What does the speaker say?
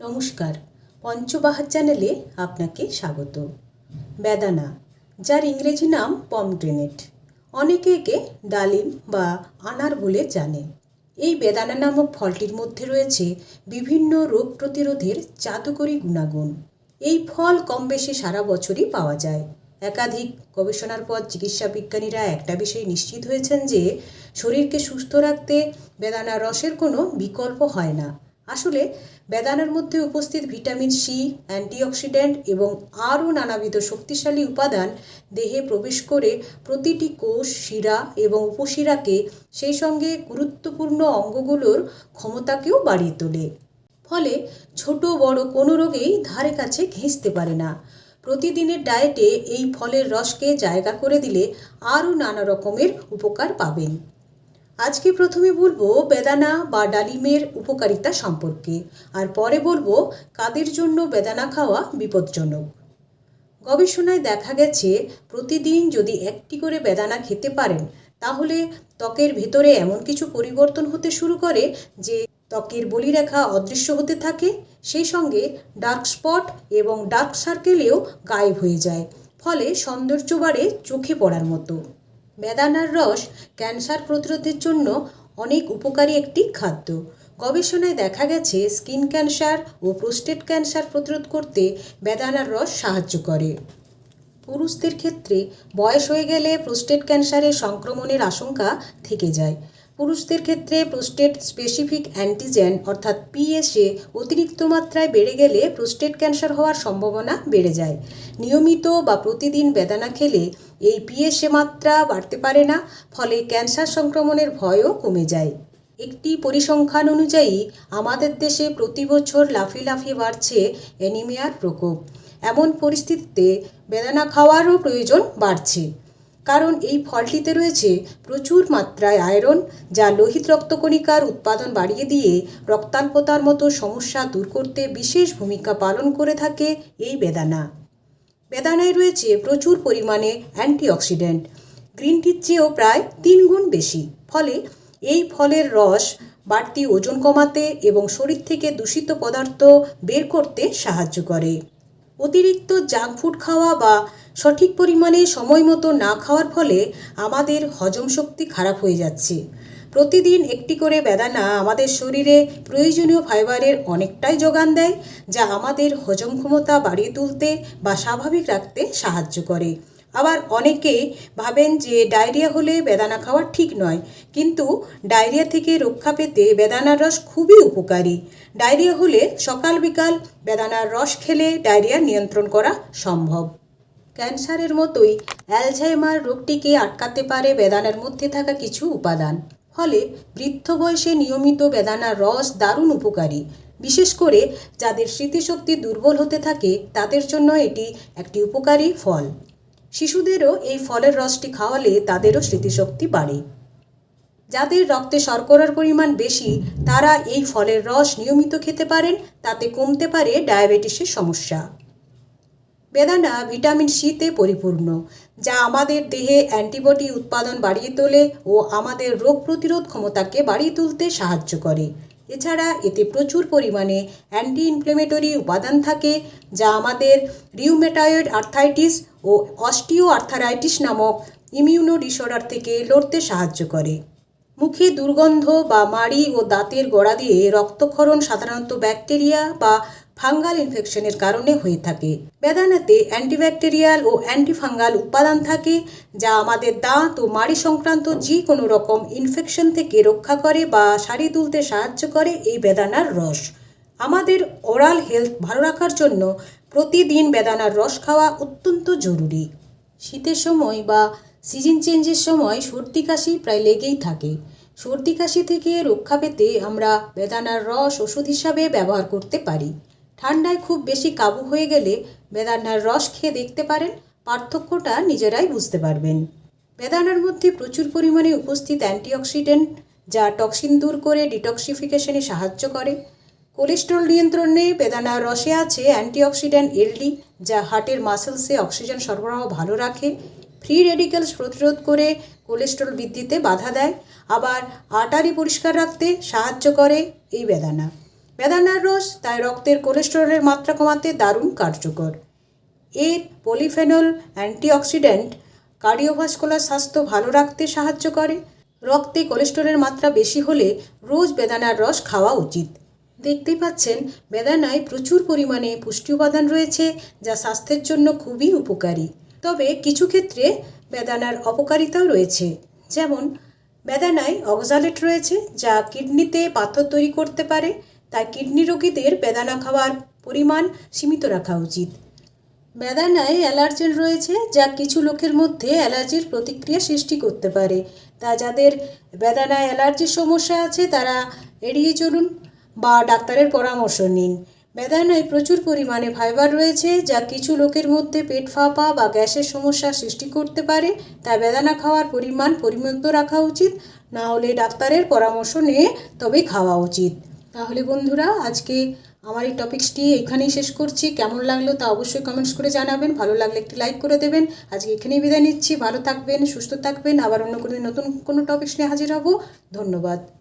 নমস্কার পঞ্চবাহার চ্যানেলে আপনাকে স্বাগত। বেদানা, যার ইংরেজি নাম পমগ্রেনেট। অনেকে একে ডালিম বা আনার বলে জানে। এই বেদানা নামক ফলটির মধ্যে রয়েছে বিভিন্ন রোগ প্রতিরোধের জাদুকরী গুণাগুণ। এই ফল কম বেশি সারা বছরই পাওয়া যায়। একাধিক গবেষণার পর চিকিৎসা বিজ্ঞানীরা একটা বিষয়ে নিশ্চিত হয়েছেন যে, শরীরকে সুস্থ রাখতে বেদানা রসের কোনো বিকল্প হয় না। আসলে বেদানার মধ্যে উপস্থিত ভিটামিন সি, অ্যান্টিঅক্সিডেন্ট এবং আরও নানাবিধ শক্তিশালী উপাদান দেহে প্রবেশ করে প্রতিটি কোষ, শিরা এবং উপশিরাকে সেই সঙ্গে গুরুত্বপূর্ণ অঙ্গগুলোর ক্ষমতাকেও বাড়িয়ে তোলে। ফলে ছোট বড় কোনো রোগেই ধারে কাছে ঘেঁষতে পারে না। প্রতিদিনের ডায়েটে এই ফলের রসকে জায়গা করে দিলে আরও নানা রকমের উপকার পাবেন। আজকে প্রথমে বলব বেদানা বা ডালিমের উপকারিতা সম্পর্কে, আর পরে বলব কাদের জন্য বেদানা খাওয়া বিপজ্জনক। গবেষণায় দেখা গেছে, প্রতিদিন যদি একটি করে বেদানা খেতে পারেন, তাহলে ত্বকের ভেতরে এমন কিছু পরিবর্তন হতে শুরু করে যে ত্বকের বলিরেখা অদৃশ্য হতে থাকে, সেই সঙ্গে ডার্ক স্পট এবং ডার্ক সার্কেলেও গায়েব হয়ে যায়, ফলে সৌন্দর্য বাড়ে চোখে পড়ার মতো। বেদানার রস ক্যান্সার প্রতিরোধের জন্য অনেক উপকারী একটি খাদ্য। গবেষণায় দেখা গেছে, স্কিন ক্যান্সার ও প্রোস্টেট ক্যান্সার প্রতিরোধ করতে বেদানার রস সাহায্য করে। পুরুষদের ক্ষেত্রে বয়স হয়ে গেলে প্রোস্টেট ক্যান্সারের সংক্রমণের আশঙ্কা থেকে যায়। পুরুষদের ক্ষেত্রে প্রোস্টেট স্পেসিফিক অ্যান্টিজেন অর্থাৎ পিএসএ অতিরিক্ত মাত্রায় বেড়ে গেলে প্রোস্টেট ক্যান্সার হওয়ার সম্ভাবনা বেড়ে যায়। নিয়মিত বা প্রতিদিন বেদানা খেলে এই পিএসএ মাত্রা বাড়তে পারে না, ফলে ক্যান্সার সংক্রমণের ভয়ও কমে যায়। একটি পরিসংখ্যান অনুযায়ী, আমাদের দেশে প্রতি বছর লাফিয়ে লাফিয়ে বাড়ছে অ্যানিমিয়ার প্রকোপ। এমন পরিস্থিতিতে বেদানা খাওয়ারও প্রয়োজন বাড়ছে। কারণ এই ফলটিতে রয়েছে প্রচুর মাত্রায় আয়রন, যা লোহিত রক্তকণিকার উৎপাদন বাড়িয়ে দিয়ে রক্তাল্পতার মতো সমস্যা দূর করতে বিশেষ ভূমিকা পালন করে থাকে এই বেদানা। বেদানায় রয়েছে প্রচুর পরিমাণে অ্যান্টিঅক্সিডেন্ট। গ্রিন টির চেয়েও প্রায় তিন গুণ বেশি। ফলে এই ফলের রস বাড়তি ওজন কমাতে এবং শরীর থেকে দূষিত পদার্থ বের করতে সাহায্য করে। অতিরিক্ত জাঙ্ক ফুড খাওয়া বা সঠিক পরিমাণে সময় মতো না খাওয়ার ফলে আমাদের হজম শক্তি খারাপ হয়ে যাচ্ছে। প্রতিদিন একটি করে বেদানা আমাদের শরীরে প্রয়োজনীয় ফাইবারের অনেকটাই যোগান দেয়, যা আমাদের হজম ক্ষমতা বাড়িয়ে তুলতে বা স্বাভাবিক রাখতে সাহায্য করে। আবার অনেকে ভাবেন যে ডায়রিয়া হলে বেদানা খাওয়া ঠিক নয়, কিন্তু ডায়রিয়া থেকে রক্ষা পেতে বেদানার রস খুবই উপকারী। ডায়রিয়া হলে সকাল বিকাল বেদানার রস খেলে ডায়রিয়া নিয়ন্ত্রণ করা সম্ভব। ক্যান্সারের মতোই অ্যালঝাইমার রোগটিকে আটকাতে পারে বেদানার মধ্যে থাকা কিছু উপাদান। ফলে বৃদ্ধ বয়সে নিয়মিত বেদানার রস দারুণ উপকারী। বিশেষ করে যাদের স্মৃতিশক্তি দুর্বল হতে থাকে, তাদের জন্য এটি একটি উপকারী ফল। শিশুদেরও এই ফলের রসটি খাওয়ালে তাদেরও স্মৃতিশক্তি বাড়ে। যাদের রক্তে শর্করার পরিমাণ বেশি, তারা এই ফলের রস নিয়মিত খেতে পারেন, তাতে কমতে পারে ডায়াবেটিসের সমস্যা। বেদানা ভিটামিন সিতে পরিপূর্ণ, যা আমাদের দেহে অ্যান্টিবডি উৎপাদন বাড়িয়ে তোলে ও আমাদের রোগ প্রতিরোধ ক্ষমতাকে বাড়িয়ে তুলতে সাহায্য করে। এছাড়া এতে প্রচুর পরিমাণে অ্যান্টি ইনফ্লেমেটরি উপাদান থাকে, যা আমাদের রিউমেটয়েড আর্থাইটিস ও অস্টিও আর্থারাইটিস নামক ইমিউনো ডিসঅর্ডার থেকে লড়তে সাহায্য করে। মুখে দুর্গন্ধ বা মাড়ি ও দাঁতের গোড়া দিয়ে রক্তক্ষরণ সাধারণত ব্যাকটেরিয়া বা ফাঙ্গাল ইনফেকশনের কারণে হয়ে থাকে। বেদানাতে অ্যান্টিব্যাকটেরিয়াল ও অ্যান্টিফাঙ্গাল উপাদান থাকে, যা আমাদের দাঁত ও মাড়ি সংক্রান্ত যে কোনো রকম ইনফেকশন থেকে রক্ষা করে বা সারিয়ে তুলতে সাহায্য করে এই বেদানার রস। আমাদের ওরাল হেলথ ভালো রাখার জন্য প্রতিদিন বেদানার রস খাওয়া অত্যন্ত জরুরি। শীতের সময় বা সিজন চেঞ্জের সময় সর্দি কাশি প্রায় লেগেই থাকে। সর্দি কাশি থেকে রক্ষা পেতে আমরা বেদানার রস ওষুধ হিসাবে ব্যবহার করতে পারি। ঠান্ডায় খুব বেশি কাবু হয়ে গেলে বেদানার রস খেয়ে দেখতে পারেন, পার্থক্যটা নিজেরাই বুঝতে পারবেন। বেদানার মধ্যে প্রচুর পরিমাণে উপস্থিত অ্যান্টিঅক্সিডেন্ট, যা টক্সিন দূর করে ডিটক্সিফিকেশনে সাহায্য করে। কোলেস্ট্রল নিয়ন্ত্রণে বেদানার রসে আছে অ্যান্টিঅক্সিডেন্ট এলডি, যা হার্টের মাসেলসে অক্সিজেন সরবরাহ ভালো রাখে, ফ্রি রেডিক্যালস প্রতিরোধ করে কোলেস্ট্রল বৃদ্ধিতে বাধা দেয়, আবার আটারি পরিষ্কার রাখতে সাহায্য করে এই বেদানা বেদানার রস, তাই রক্তের কোলেস্টেরলের মাত্রা কমাতে দারুণ কার্যকর। এর পলিফেনল অ্যান্টিঅক্সিডেন্ট কার্ডিওভাস্কুলার স্বাস্থ্য ভালো রাখতে সাহায্য করে। রক্তে কোলেস্টেরলের মাত্রা বেশি হলে রোজ বেদানার রস খাওয়া উচিত। দেখতেই পাচ্ছেন, বেদানায় প্রচুর পরিমাণে পুষ্টি উপাদান রয়েছে, যা স্বাস্থ্যের জন্য খুবই উপকারী। তবে কিছু ক্ষেত্রে বেদানার অপকারিতাও রয়েছে। যেমন, বেদানায় অক্সালেট রয়েছে, যা কিডনিতে পাথর তৈরি করতে পারে। তাই কিডনি রোগীদের বেদানা খাওয়ার পরিমাণ সীমিত রাখা উচিত। বেদানায় অ্যালার্জেন রয়েছে যা কিছু লোকের মধ্যে অ্যালার্জির প্রতিক্রিয়া সৃষ্টি করতে পারে। তা যাদের বেদানায় অ্যালার্জির সমস্যা আছে, তারা এড়িয়ে চলুন বা ডাক্তারের পরামর্শ নিন। বেদানায় প্রচুর পরিমাণে ফাইবার রয়েছে যা কিছু লোকের মধ্যে পেট ফাঁপা বা গ্যাসের সমস্যা সৃষ্টি করতে পারে। তাই বেদানা খাওয়ার পরিমাণ পরিমিত রাখা উচিত, না হলে ডাক্তারের পরামর্শ নিয়ে তবেই খাওয়া উচিত। তাহলে বন্ধুরা, আজকে আমার এই টপিক্সটি এখানেই শেষ করছি। কেমন লাগল তা অবশ্যই কমেন্টস করে জানাবেন। ভালো লাগলে একটি লাইক করে দেবেন। আজকে এখানেই বিদায় নিচ্ছি। ভালো থাকবেন, সুস্থ থাকবেন। আবার অন্য কোনো নতুন কোনো টপিক্স নিয়ে হাজির হব। ধন্যবাদ।